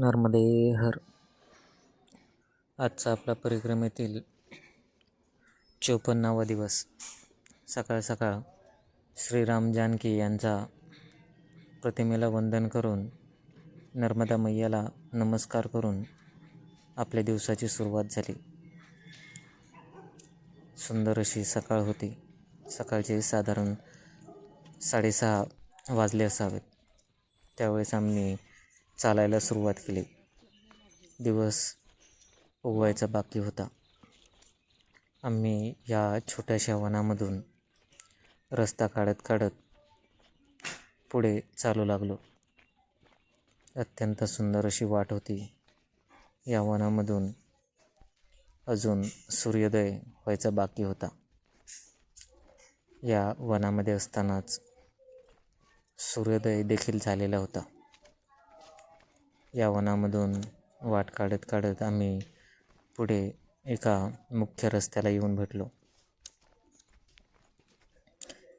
नर्मदे हर. आजचा आपला परिक्रमेतील चोपन्नावा दिवस. सकाळ सकाळ श्रीराम जानकी यांचा प्रतिमेला वंदन करून नर्मदा मैयाला नमस्कार करून आपल्या दिवसाची सुरुवात झाली. सुंदर अशी सकाळ होती. सकाळचे साधारण साडेसहा वाजले असावेत. त्यावेळेस आम्ही चालायला सुरुवात केली. दिवस उगवायचा बाकी होता. आम्ही या छोट्याशा वनामधून रस्ता काढत काढत पुढे चालू लागलो. अत्यंत सुंदर अशी वाट होती. या वनामधून अजून सूर्योदय व्हायचा बाकी होता. या वनामध्ये असतानाच सूर्योदय देखील झालेला होता. या वनामधून वाट काढत काढत आम्ही पुढे एका मुख्य रस्त्याला येऊन भेटलो.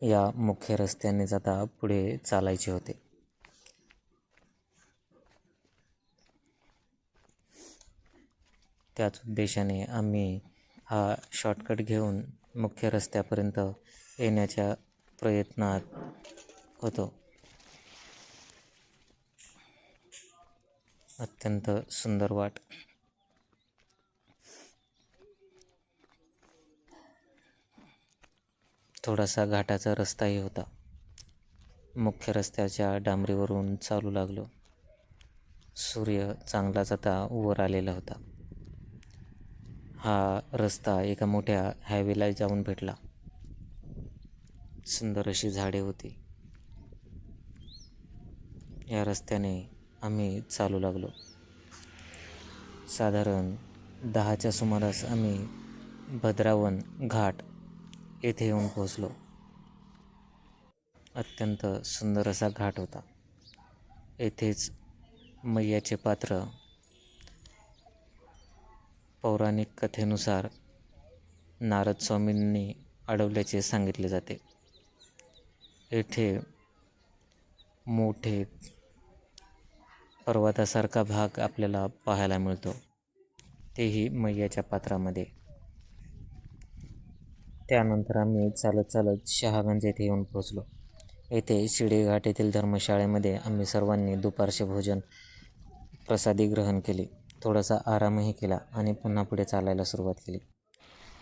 या मुख्य रस्त्याने जाता पुढे चालायचे होते. त्याच उद्देशाने आम्ही हा शॉर्टकट घेऊन मुख्य रस्त्यापर्यंत येण्याच्या प्रयत्नात होतो. अत्यंत सुंदर वाट. थोडासा घाटाचा रस्ताही होता. मुख्य रस्त्याच्या डांबरीवरून चालू लागलो. सूर्य चांगलाच आता वर आलेला होता. हा रस्ता एका मोठ्या हायवेला जाऊन भेटला. सुंदर अशी झाडे होती. या रस्त्याने आम्ही चालू लागलो. साधारण दहाच्या सुमारास आम्ही भद्रावन घाट येथे येऊन पोहोचलो. अत्यंत सुंदर असा घाट होता. येथेच मैयाचे पात्र पौराणिक कथेनुसार नारद स्वामींनी अडवल्याचे सांगितले जाते. येथे मोठे पर्वतासारखा भाग आपल्याला पाहायला मिळतो. तेही मैयाच्या पात्रामध्ये. त्यानंतर आम्ही चालत चालत शहागंज येथे येऊन पोहोचलो. येथे शिडेघाट येथील धर्मशाळेमध्ये आम्ही सर्वांनी दुपारचे भोजन प्रसादी ग्रहण केले. थोडासा आरामही केला आणि पुन्हा पुढे चालायला सुरुवात केली.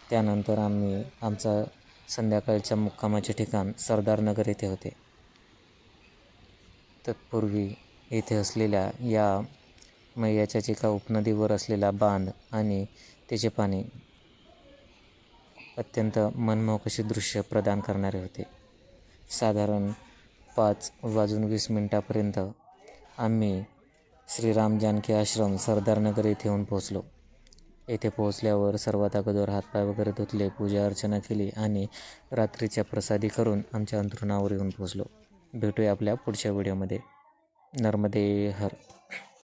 त्यानंतर आम्ही आमचा संध्याकाळच्या मुक्कामाचे ठिकाण सरदारनगर येथे होते. तत्पूर्वी येथे असलेल्या या मैयाच्या एका उपनदीवर असलेला बांध आणि त्याचे पाणी अत्यंत मनमोहक असे दृश्य प्रदान करणारे होते. साधारण पाच वाजून वीस मिनटापर्यंत आम्ही श्रीराम जानकी आश्रम सरदारनगर येथे येऊन पोहोचलो. येथे पोहोचल्यावर सर्वात अगोदर हातपाय वगैरे धुतले पूजा अर्चना केली आणि रात्रीच्या प्रसादी करून आमच्या अंथरुणावर येऊन पोहोचलो. भेटूया आपल्या पुढच्या व्हिडिओमध्ये. नर्मदे हर